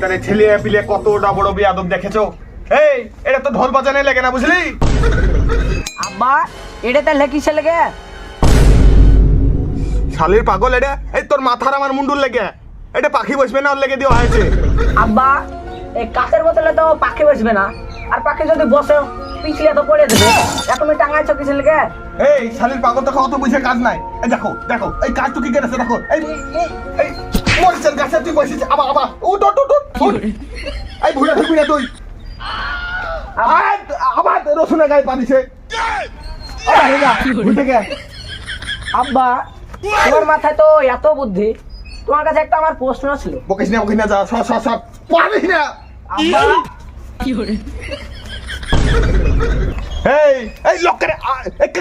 তাহলে ছেলে পিলে কতটা বড় বিয়াদব দেখেছ? এই এটা তো ঢোল বাজানে লাগে না বুঝলি? আব্বা এটা তাহলে কিসে লেগে? শালির পাগল এটা? এই তোর মাথার আমার মুন্ডুর লেগে। এটা পাখি বসবে না ওর লেগে দেওয়া হয়েছে। আব্বা এই কাঁচের বোতলে তো পাখি বসবে না। আর পাখি যদি বসে পিছলে তো পড়ে দেবে এত তুমি টাঙাইছো কিসে লেগে এই শালির পাগল দেখো অত বুঝে কাজ নাই। এই দেখো দেখো এই কাজ তো কি করেছে দেখো এই এই মরিচের গাছে তুই বসেছিস আবার আবার উঠ উঠ উঠ। এই ভুলে থাকবি না তুই। আবার আবার রসুনের গায়ে পানিছে আব্বা তোমার মাথায় তো এত বুদ্ধি। তোমার কাছে একটা আমার প্রশ্ন ছিল। বকিস না বকিস না যা সর সর সর। পারিস না। আব্বা এই এই লোকের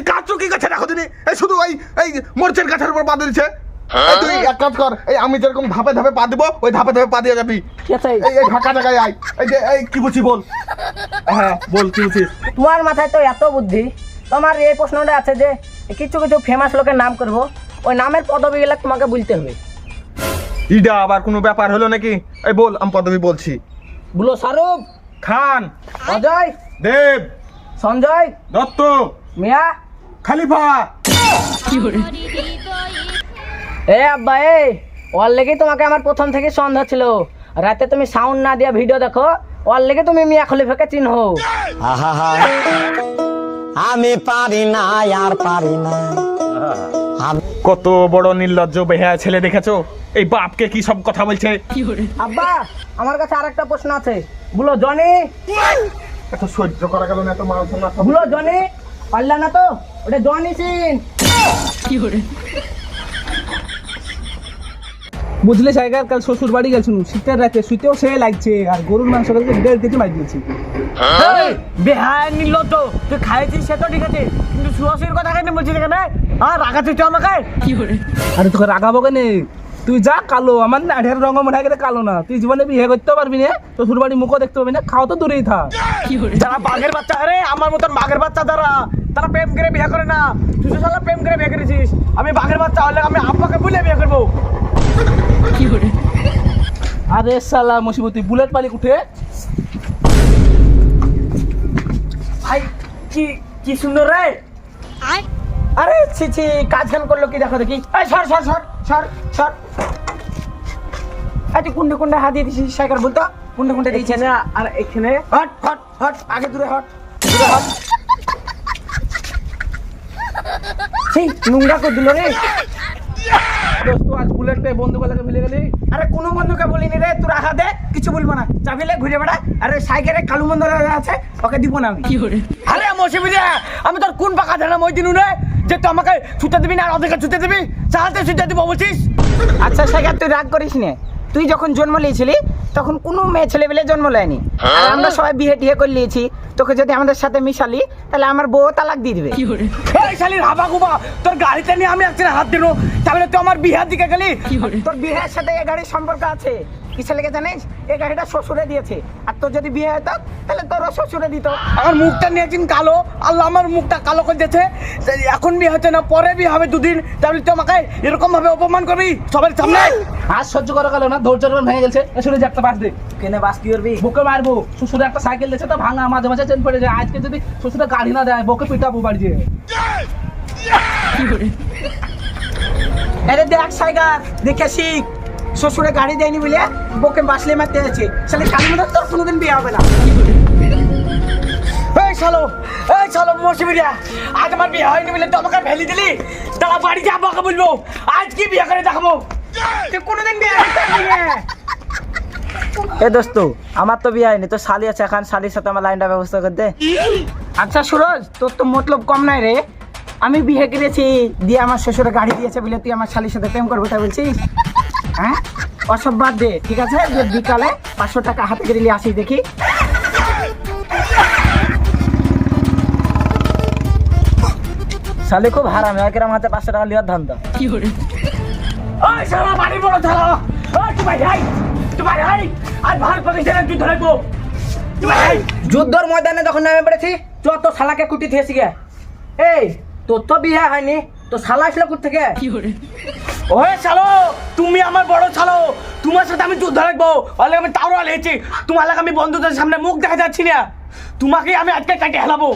কাচু কি গাছে দেখো দিনি এই শুধু এই এই মরিচের গাছের উপর পা দিচ্ছে তুই এক কাজ কর এই আমি যেরকম ধাপে ধাপে পা দিব ওই ধাপে ধাপে পা দিয়ে যাবি। এই এই ফাঁকা জায়গায় আয়। এই যে এই কি বলছি বল? হ্যাঁ বল কি বলছিস তোমার মাথায় তো এত বুদ্ধি। তোমার এই প্রশ্নটা আছে যে কিছু কিছু ফেমাস লোকের নাম করব। ওই নামের পদবিগুলো তোমাকে বলতে হবে। ইডা আবার কোনো ব্যাপার হলো নাকি? এই বল আমি পদবি বলছি। বলো শাহরুখ খান। অজয়। দেব। সঞ্জয়। দত্ত। মিয়া। খালিফা। এ আব্বা এ। ওর লেগে তোমাকে আমার প্রথম থেকে সন্দেহ ছিল। রাতে তুমি সাউন্ড না দিয়া ভিডিও দেখো ওর লেগে তুমি মিয়া খলিফাকে চিনহো আহা আমি পারি না আর পারি না। কত বড় নির্লজ্জ বেহা ছেলে দেখেছ? এই বাপকে কি সব কথা বলছে? আব্বা আমার কাছে আরেকটা প্রশ্ন আছে। বলো জনি? এত সহ্য করা গেল না এত সম্মান সব। বলো জনি? পারলা না তো? ওটা জনি সিন। কি করে বুঝলে জায়গার কাল শ্বশুর বাড়ি গেছিল শীতের রাতে শুতেও সে লাগছে আর গরুর মাংস কালকে দেড় কেজি মার দিয়েছি। বেহায় নিল তো তুই খাইছিস সে তো ঠিক আছে। সুহাসির কথা কেন বলছিস কেন? আর রাগাচ্ছিস তুই আমাকে? আরে তোকে রাগাবো কেন? তুই যা কালো আমার নাড়ের রঙ মনে হয় কালো না। তুই জীবনে বিয়ে করতে পারবি না শ্বশুর বাড়ি মুখও দেখতে পাবি না খাও তো দূরেই থাক। যারা বাঘের বাচ্চা আরে আমার মতন বাঘের বাচ্চা যারা তারা প্রেম করে বিয়ে করে না। তুই তো শালা প্রেম করে বিয়ে করেছিস। আমি বাঘের বাচ্চা হলে আমি আব্বাকে বলে বিয়ে করব। আরে সালা মুসিবতি বুলেট পালি উঠে ভাই কি কি সুন্দর রে? আরে ছি ছি কাজ খান করল কি দেখো দেখি। এই সর সর সর সর সর। তুই কুন্ডে কুন্ডে হাত দিয়ে দিছিস সাইকেল বলতো কুন্ডে কুন্ডে দিয়েছে না আর এখানে? হট হট হট আগে দূরে হট দূরে হট। সেই নোংরা করে দিল রে। দোস্ত আজ বুলেট পেয়ে বন্ধু বেলাকে মিলে গেলি। আরে কোনো বন্ধুকে বলিনি রে তুই রাখা দে কিছু বলব না। চাপিলে ঘুরে বেড়া। আরে সাইকেলে কালু বন্ধু আছে ওকে দিব না আমি। আরে মসিবিদা আমি তোর কোন পাকা ধারা মই দিনু রে? যে তুই আমাকে ছুটে দিবি না আর ওদেরকে ছুটে দিবি? চালাতে ছুটে দিব বলছিস আচ্ছা সাইকেল তুই রাগ করিস নে। তুই যখন জন্ম নিয়েছিলি তখন কোনো মেয়ে ছেলে পেলে জন্ম নেয়নি। আর আমরা সবাই বিয়ে টিয়ে করে নিয়েছি। তোকে যদি আমাদের সাথে মিশালি তাহলে আমার বউ তালাক দিয়ে দিবে। এই শালির হাবা গুবা তোর গাড়িতে নিয়ে আমি একদিন হাত দিনু। তাহলে তুই আমার বিহার দিকে গেলি? তোর বিয়ের সাথে এই গাড়ির সম্পর্ক আছে। কিসে লেগে জানিস? এই গাড়িটা শ্বশুরে দিয়েছে। আর তোর যদি বিয়ে হতো তাহলে তোরও শ্বশুরে দিত। আমার মুখটা নিয়ে কালো। আল্লাহ আমার মুখটা কালো করে দিয়েছে। এখন বিয়ে হচ্ছে না পরে বিয়ে হবে দুদিন। তাহলে তুই আমাকে এরকম ভাবে অপমান করবি? সবার সামনে। আজ সহ্য করা গেল না ধৈর্য ধরে ভেঙে গেছে। শুনে যে একটা বাস দে। কেনে বাস কি করবি? বুকে মারবো। শ্বশুরে একটা সাইকেল দিয়েছে তো ভাঙা মাঝে মাঝে চেন পড়ে যায়। আজকে যদি শ্বশুরে গাড়ি না দেয় বকে পিটাবো বাড়ি যেয়ে। আরে দেখ সাইগার দেখে শিখ। শ্বশুরে গাড়ি দেয়নি বলে বকে বাসলে মারতে আছে শালে কালী মতো তোর কোনোদিন বিয়ে হবে না। হয়নি তো ভেলি। এ দোস্ত তো তো শালি আছে, এখন সাথে দে। আচ্ছা সুরজ, তোর তো মতলব কম নাই রে। আমি বিয়ে করেছি, দিয়ে আমার শ্বশুরে গাড়ি দিয়েছে বলে তুই আমার শালির সাথে প্রেম করব তাই বলছিস? হ্যাঁ? অসব বাদ দে ঠিক আছে? যে বিকালে পাঁচশো টাকা হাতে করে নিয়ে আসিস দেখি। শালি খুব হারাম একের হাতে পাঁচশো টাকা লিওয়ার ধান্দা ওই শালা বাড়ি বড় শালা ওই তুই ভাই তুই ভাই আজ ভারত পাকিস্তানের যুদ্ধ লাগবো যুদ্ধর ময়দানে যখন নেমে পড়েছি চ তো শালাকে কুটি থেয়েছি গে। এই তোর তো বিয়ে হয়নি তো শালা আসলো কুট থেকে ওহে শালো তুমি আমার বড় শালো। তোমার সাথে আমি যুদ্ধ লাগবো অলে আমি তাও লেছি তোমার লাগে আমি বন্ধুদের সামনে মুখ দেখা যাচ্ছি না। তোমাকে আমি আজকে কাটে হেলাবো?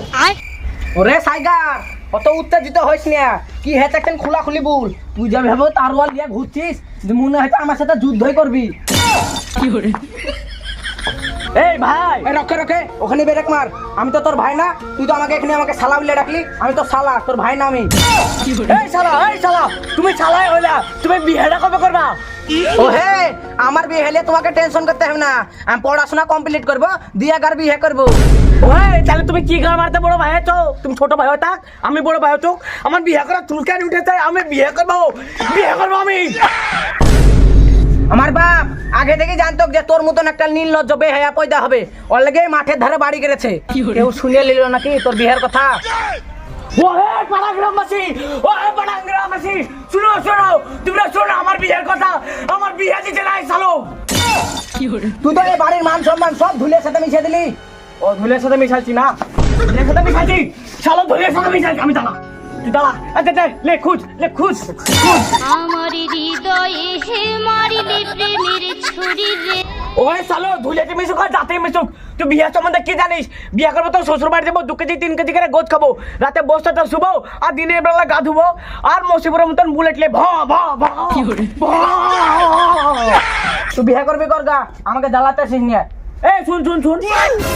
ওরে সাইগার অত উত্তেজিত হইস না। কি হেতে একদিন খোলা খুলি বল? তুই যা ভাবো তার ওয়াল দিয়ে ঘুরছিস যে মনে হয় আমার সাথে যুদ্ধই করবি। এই ভাই! এই রকে রকে ওখানে বেরেক মার। আমি তো তোর ভাই না তুই তো আমাকে এখানে আমাকে শালা বলে ডাকলি। আমি তো শালা তোর ভাই না আমি। এই শালা এই শালা তুমি শালাই হইলা তুমি বিয়েটা কবে করবা? ও হে আমার বিয়ে হলে তোমাকে টেনশন করতে হবে না। আমি পড়াশোনা কমপ্লিট করব দিয়ে আগার বিয়ে করব। ওহে তাহলে তুমি কি গান মারতে বড় ভাই তো তুমি ছোট ভাই থাক আমি বড় ভাই তো আমার বিয়ে করা চুলকানি উঠেছে আমি বিয়ে করব বিয়ে করব আমি। আমার বাপ আগে থেকে জানতো যে তোর মতন একটা নীল লজ্জ বেহায়া পয়দা হবে। ওর লেগে মাঠের ধারে বাড়ি গেছে কেউ শুনে নিল নাকি তোর বিয়ের কথা? ওহে পাড়া গ্রামবাসী ওহে পাড়া গ্রামবাসী শুনো শুনো তোমরা শোনো আমার বিয়ের কথা। আমার বিয়ে দিতে নাই সালো তুই তো এই বাড়ির মান সম্মান সব ধুলের সাথে মিশিয়ে দিলি। ও ধুলের সাথে মিশাইছি না। ধুলের সাথে মিশাইছি শালো ধুলের সাথে মিশাইছি আমি তুই দাঁড়া। আচ্ছা আচ্ছা, লে খুঁজ লে খুঁজ খুঁজ। আমার হৃদয়ে হে মারিলে প্রেমের ছুরি রে। ওই সালো ধুলেতে মিশুক আর যাতে মিশুক। তুই বিয়ে সম্বন্ধে কি জানিস? বিয়ে করব তো শ্বশুর বাড়ি যাব দু কেজি তিন কেজি করে গোছ খাব। রাতে বসটা শুবো আর দিনের বেলা গা ধুবো আর মসিবুরের মতন বুলেট লে ভ ভ ভ ভ। তুই বিয়ে করবি কর গা আমাকে জ্বালাতে আসিস নিয়ে। এই শুন শুন শুন।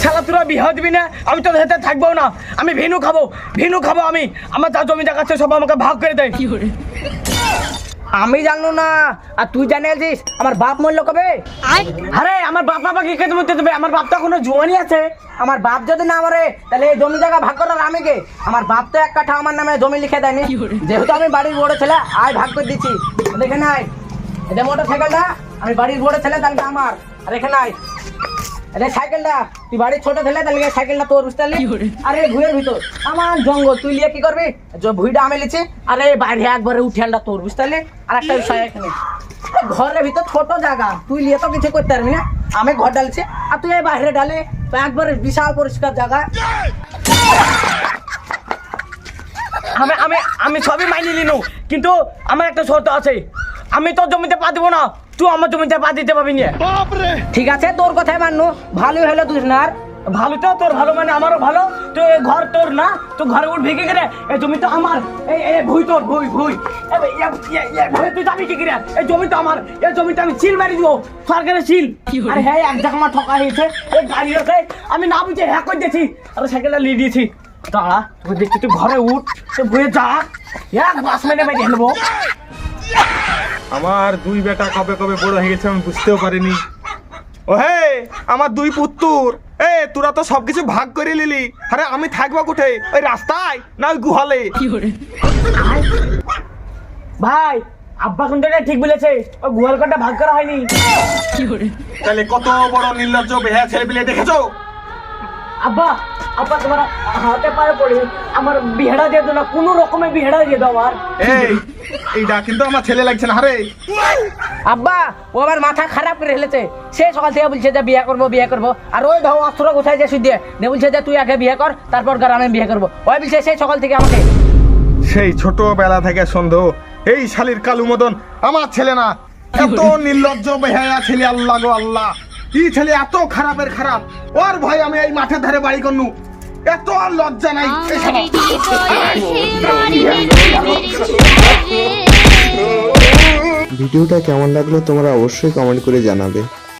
শালা তোরা বিয়ে দিবি না? আমি থাকব না। আমি ভিনু খাব ভিনু খাব আমি। আমার যা জমি সব আমাকে ভাগ করে দেয় আমি জানলো না আর তুই জানে আছিস আমার বাপ মরলো কবে? আরে আমার বাপ বাবা কি খেতে মরতে দেবে? আমার বাপ তো এখনও জোয়ানি আছে। আমার বাপ যদি না মরে তাহলে এই জমি জায়গা ভাগ করার আমি কে? আমার বাপ তো এক কাঠা আমার নামে জমি লিখে দেয়নি। যেহেতু আমি বাড়ির বড় ছেলে আয় ভাগ করে দিচ্ছি। দেখে নাই এটা মোটর সাইকেলটা আমি বাড়ির বড় ছেলে তাহলে আমার। আর এখানে আয়। আরে সাইকেলটা তুই বাড়ির ছোট ছেলে তাহলে সাইকেলটা তোর বুঝতে পারলি আরে ভুঁয়ের ভিতর। আমার জঙ্গল তুই লিয়ে কি করবি? যে ভুঁইটা আমি লিছি আরে বাইরে একবারে উঠেলটা তোর বুঝতে পারলি আর একটা বিষয় এখানে। ঘরের ভিতর ছোট জায়গা তুই লিয়ে তো কিছু করতে পারবি না। আমি ঘর ডালছি আর তুই এই বাইরে ডালে একবারে বিশাল পরিষ্কার জায়গা। আমি আমি আমি সবই মাইনে নিনু কিন্তু আমার একটা শর্ত আছে। আমি তোর জমিতে পা দেবো না। তুই আমার জমিতে পা দিতে পারবি না। ঠিক আছে তোর কথাই মানু ভালোই হলো দুজনার। ভালো তো তোর ভালো মানে আমারও ভালো। তো এই ঘর তোর না তো ঘরে উঠবি কি করে। এই জমি তো আমার। এই এই ভুই তোর ভুই ভুই। এ, এ, এ, এ, ঘরে তুই যাবি কি করে? এই জমি তো আমার। এই জমিতে আমি সিল মারি দিব। সরকারের সিল আরে হ্যাঁ এক জায়গা আমার ঠকা হয়েছে। এই গাড়ি আছে। আমি না বুঝে হ্যাঁ করে দিয়েছি। আরে সাইকেলটা নিয়ে দিয়েছি। দাঁড়া তুই দেখছি তুই ঘরে উঠ। তুই ভুয়ে যা। এক বাস মেনে মেরে নেব আমার দুই বেটা কবে কবে বড় হয়ে গেছে আমি বুঝতেও পারিনি। ও হে আমার দুই পুত্তুর। এ তোরা তো সবকিছু ভাগ করে নিলি। আরে আমি থাকব কোঠে? ওই রাস্তায় না ওই গুহালে? ভাই আব্বা কিন্তু এটা ঠিক বলেছে। ও গোয়াল কাটা ভাগ করা হয়নি। তাহলে কত বড় নির্লজ্জ বেহা ছেলে পেলে দেখেছ? আব্বা আব্বা তোমার হাতে পায়ে পড়ে আমার বিহেড়া দিয়ে দাও না কোনো রকমের বিহেড়া দিয়ে দাও আর। এই এইটা কিন্তু আমার ছেলে লাগছে না আরে আব্বা ও আমার মাথা খারাপ করে ফেলেছে। সে সকাল থেকে বলছে যে বিয়ে করব বিয়ে করব। আর ওই ভাও অস্ত্র কোথায় যে সুদ দিয়ে নে বলছে যে তুই আগে বিয়ে কর তারপর গ্রামে বিয়ে করব। ওই বলছে সেই সকাল থেকে আমাকে সেই ছোটবেলা থেকে সন্দেহ এই শালির কালু মদন আমার ছেলে না। এত নির্লজ্জ বেহায়া ছেলে আল্লাহ গো আল্লাহ। এই ছেলে এত খারাপের খারাপ? ওর ভয় আমি এই মাঠের ধারে বাড়ি করনু। এত আর লজ্জা নাই ভিডিওটা কেমন লাগল তোমরা অবশ্যই কমেন্ট করে জানাবে।